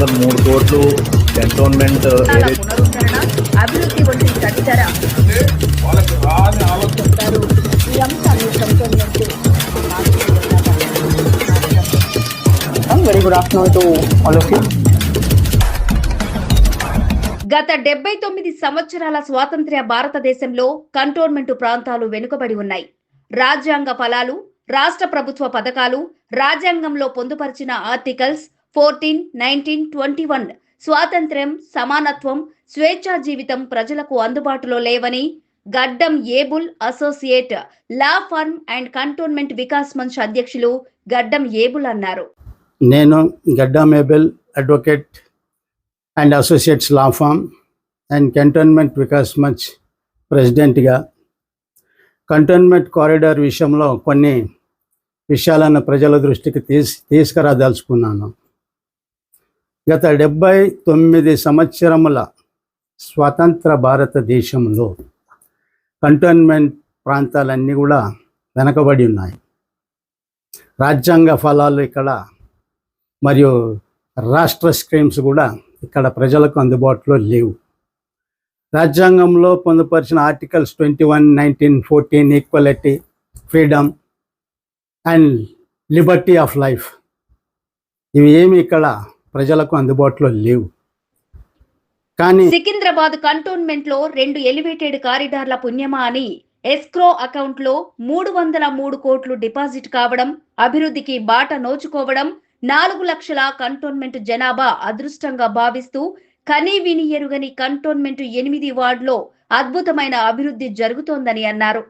వందల మూడు కోట్లు కంటోన్మెంట్ అభివృద్ధి వంటి తదితర Very good afternoon to all of you. గత డెబ్బై తొమ్మిది సంవత్సరాల స్వాతంత్ర్య భారతదేశంలో కంటోన్మెంట్ ప్రాంతాలు వెనుకబడి ఉన్నాయి రాజ్యాంగ ఫలాలు రాష్ట్ర ప్రభుత్వ పథకాలు రాజ్యాంగంలో పొందుపరిచిన articles fourteen nineteen twenty one స్వాతంత్ర్యం సమానత్వం స్వేచ్ఛా జీవితం ప్రజలకు అందుబాటులో లేవని Gaddam Abel associate law firm and cantonment Vikas Manch అధ్యక్షులు గడ్డం ఏబుల్ అన్నారు. నేను Gaddam Abel advocate and associates law firm and cantonment Vikas Manch ప్రెసిడెంట్గా. కంటోన్మెంట్ కారిడార్ విషయంలో కొన్ని విషయాలను ప్రజల దృష్టికి తీసి తీసుకురాదలుచుకున్నాను. గత డెబ్బై తొమ్మిది సంవత్సరముల స్వతంత్ర భారతదేశంలో కంటోన్మెంట్ ప్రాంతాలన్నీ కూడా వెనకబడి ఉన్నాయి. రాజ్యాంగ ఫలాలు ఇక్కడ మరియు రాష్ట్ర స్కీమ్స్ కూడా ఇక్కడ ప్రజలకు అందుబాటులో లేవు. రాజ్యాంగంలో పొందుపరిచిన articles twenty one nineteen fourteen equality freedom and liberty of life. ఇవి ఏమి ఇక్కడ ప్రజలకు అందుబాటులో లేవు. కానీ సికింద్రాబాద్ కంటోన్మెంట్లో రెండు ఎలివేటెడ్ కారిడార్ల పుణ్యమా అని ఎస్క్రో అకౌంట్లో మూడు వందల మూడు కోట్లు డిపాజిట్ కావడం అభివృద్ధికి బాట నోచుకోవడం నాలుగు లక్షల కంటోన్మెంట్ జనాభా అదృష్టంగా భావిస్తూ కనీ విని ఎరుగని కంటోన్మెంట్ ఎనిమిది వార్డులో అద్భుతమైన అభివృద్ధి జరుగుతోందని అన్నారు.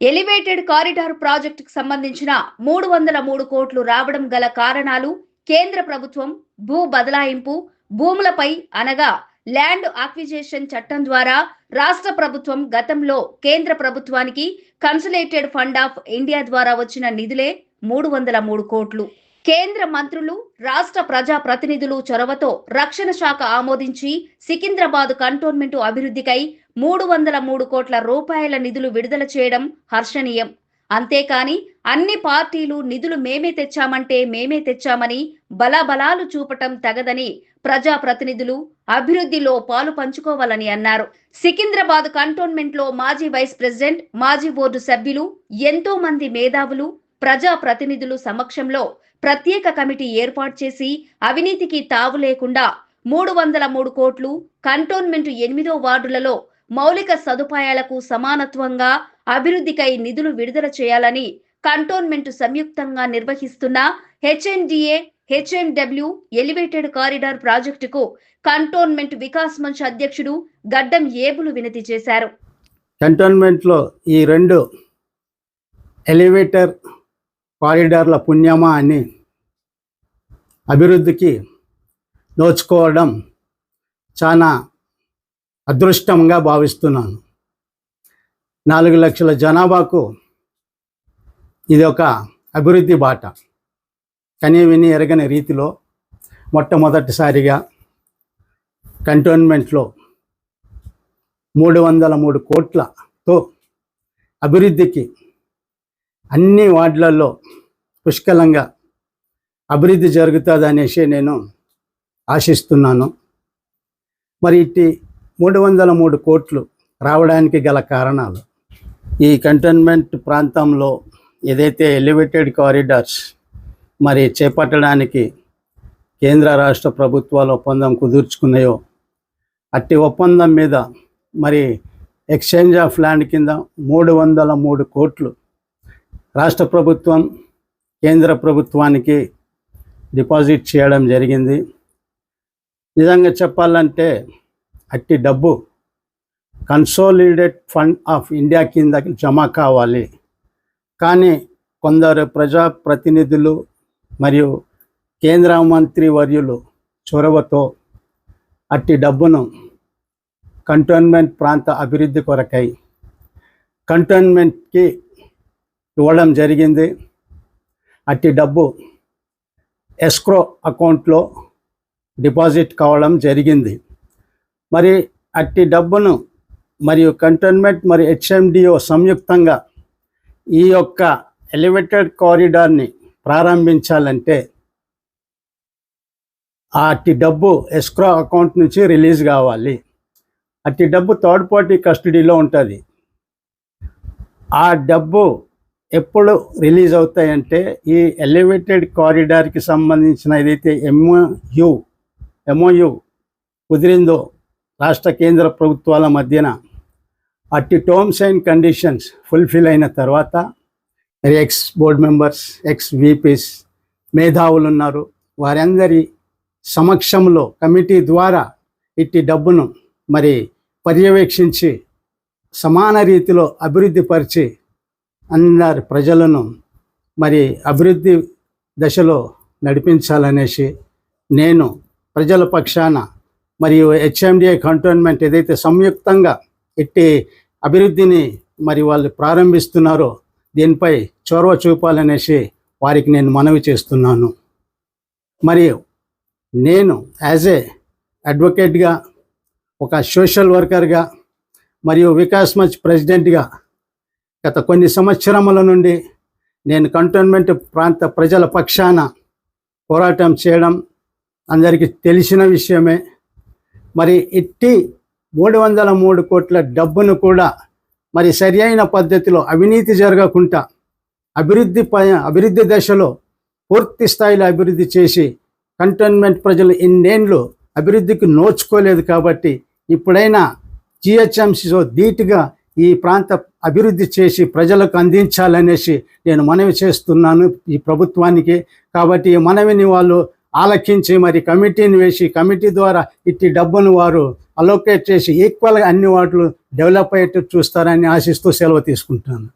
ఎలివేటెడ్ కారిడార్ ప్రాజెక్టుకు సంబంధించిన మూడు వందల మూడు కోట్లు రావడం గల కారణాలు కేంద్ర ప్రభుత్వం భూ బదలాయింపు భూములపై అనగా ల్యాండ్ ఆక్విజేషన్ చట్టం ద్వారా రాష్ట్ర ప్రభుత్వం గతంలో కేంద్ర ప్రభుత్వానికి కన్సలేటెడ్ ఫండ్ ఆఫ్ ఇండియా ద్వారా వచ్చిన నిధులే మూడు వందల మూడు కోట్లు. కేంద్ర మంత్రులు రాష్ట్ర ప్రజా ప్రతినిధులు చొరవతో రక్షణ శాఖ ఆమోదించి సికింద్రాబాద్ కంటోన్మెంట్ అభివృద్ధికై మూడు వందల మూడు కోట్ల రూపాయల నిధులు విడుదల చేయడం హర్షణీయం. అంతేకాని అన్ని పార్టీలు నిధులు మేమే తెచ్చామంటే మేమే తెచ్చామని బలాబలాలు చూపటం తగదని ప్రజా ప్రతినిధులు అభివృద్ధిలో పాలు పంచుకోవాలని అన్నారు. సికింద్రాబాద్ కంటోన్మెంట్లో మాజీ వైస్ ప్రెసిడెంట్ మాజీ బోర్డు సభ్యులు ఎంతో మంది మేధావులు ప్రజా ప్రతినిధులు సమక్షంలో ప్రత్యేక కమిటీ ఏర్పాటు చేసి అవినీతికి తావు లేకుండా మూడు వందల మూడు కోట్లు కంటోన్మెంట్ ఎనిమిదో వార్డులలో మౌలిక సదుపాయాలకు సమానత్వంగా అభివృద్ధికై నిధులు విడుదల చేయాలని కంటోన్మెంట్ సంయుక్తంగా నిర్వహిస్తున్న హెచ్ఎన్డిఏ హెచ్ఎండబ్ల్యూ ఎలివేటెడ్ కారిడార్ ప్రాజెక్టుకు కంటోన్మెంట్ వికాస్ మంచ్ అధ్యక్షుడు గడ్డం ఏబులు వినతి చేశారు. కంటోన్మెంట్లో ఈ రెండు ఎలివేటర్ కారిడార్ల పుణ్యమా అని అభివృద్ధికి నోచుకోవడం చాలా అదృష్టంగా భావిస్తున్నాను. నాలుగు లక్షల జనాభాకు ఇది ఒక అభివృద్ధి బాట. కనీ విని ఎరగని రీతిలో మొట్టమొదటిసారిగా కంటోన్మెంట్లో మూడు వందల మూడు కోట్లతో అభివృద్ధికి అన్ని వార్డులలో పుష్కలంగా అభివృద్ధి జరుగుతుంది అనేసి నేను ఆశిస్తున్నాను. మరి ఇట్టి మూడు వందల మూడు కోట్లు రావడానికి గల కారణాలు ఈ కంటోన్మెంట్ ప్రాంతంలో ఏదైతే ఎలివేటెడ్ కారిడార్స్ మరి చేపట్టడానికి కేంద్ర రాష్ట్ర ప్రభుత్వాలు ఒప్పందం కుదుర్చుకున్నాయో అట్టి ఒప్పందం మీద మరి ఎక్స్చేంజ్ ఆఫ్ ల్యాండ్ కింద మూడు వందల మూడు కోట్లు రాష్ట్ర ప్రభుత్వం కేంద్ర ప్రభుత్వానికి డిపాజిట్ చేయడం జరిగింది. నిజంగా చెప్పాలంటే అట్టి డబ్బు కన్సోలిడేట్ ఫండ్ ఆఫ్ ఇండియా కింద జమ కావాలి. కానీ కొందరు ప్రజాప్రతినిధులు మరియు కేంద్ర మంత్రి వర్యులు చొరవతో అట్టి డబ్బును కంటోన్మెంట్ ప్రాంత అభివృద్ధి కొరకై కంటోన్మెంట్కి ఇవ్వడం జరిగింది. అట్టి డబ్బు ఎస్క్రో అకౌంట్లో డిపాజిట్ కావడం జరిగింది. మరి అట్టి డబ్బును మరియు కంటోన్మెంట్ మరియు హెచ్ఎండిఓ సంయుక్తంగా ఈ యొక్క ఎలివేటెడ్ కారిడార్ని ప్రారంభించాలంటే అట్టి డబ్బు ఎస్క్రో అకౌంట్ నుంచి రిలీజ్ కావాలి. అట్టి డబ్బు థర్డ్ పార్టీ కస్టడీలో ఉంటుంది. ఆ డబ్బు ఎప్పుడు రిలీజ్ అవుతాయంటే ఈ ఎలివేటెడ్ కారిడార్కి సంబంధించిన ఏదైతే ఎంఓయు ఎంఓయు కుదిరిందో రాష్ట్ర కేంద్ర ప్రభుత్వాల మధ్యన అట్టి టర్మ్స్ అండ్ కండిషన్స్ ఫుల్ఫిల్ అయిన తర్వాత మరి ex board members ex VPs మేధావులు ఉన్నారు. వారందరి సమక్షంలో కమిటీ ద్వారా ఇట్టి డబ్బును మరి పర్యవేక్షించి సమాన రీతిలో అభివృద్ధి పరిచి అందరి ప్రజలను మరి అభివృద్ధి దశలో నడిపించాలనేసి నేను ప్రజల పక్షాన మరియు హెచ్ఎండిఏ కంటోన్మెంట్ ఏదైతే సంయుక్తంగా ఇట్టి అభివృద్ధిని మరి వాళ్ళు ప్రారంభిస్తున్నారో దీనిపై చొరవ చూపాలనేసి వారికి నేను మనవి చేస్తున్నాను. మరియు నేను యాజ్ ఏ అడ్వకేట్గా ఒక సోషల్ వర్కర్గా మరియు వికాస్ మచ్ ప్రెసిడెంట్గా గత కొన్ని సంవత్సరముల నుండి నేను కంటోన్మెంట్ ప్రాంత ప్రజల పక్షాన పోరాటం చేయడం అందరికీ తెలిసిన విషయమే. మరి ఇట్టి మూడు వందల మూడు కోట్ల డబ్బును కూడా మరి సరి అయిన పద్ధతిలో అవినీతి జరగకుండా అభివృద్ధి ప అభివృద్ధి దశలో పూర్తి స్థాయిలో అభివృద్ధి చేసి కంటోన్మెంట్ ప్రజలు ఇన్నేండ్లు అభివృద్ధికి నోచుకోలేదు కాబట్టి ఇప్పుడైనా జిహెచ్ఎంసీతో ధీటుగా ఈ ప్రాంత అభివృద్ధి చేసి ప్రజలకు అందించాలనేసి నేను మనవి చేస్తున్నాను ఈ ప్రభుత్వానికి. కాబట్టి ఈ మనవిని వాళ్ళు ఆలకించి మరి కమిటీని వేసి కమిటీ ద్వారా ఇట్టి డబ్బును వారు అలోకేట్ చేసి ఈక్వల్గా అన్ని వాటిలో డెవలప్ అయ్యేట్టు చూస్తారని ఆశిస్తూ సెలవు తీసుకుంటున్నాను.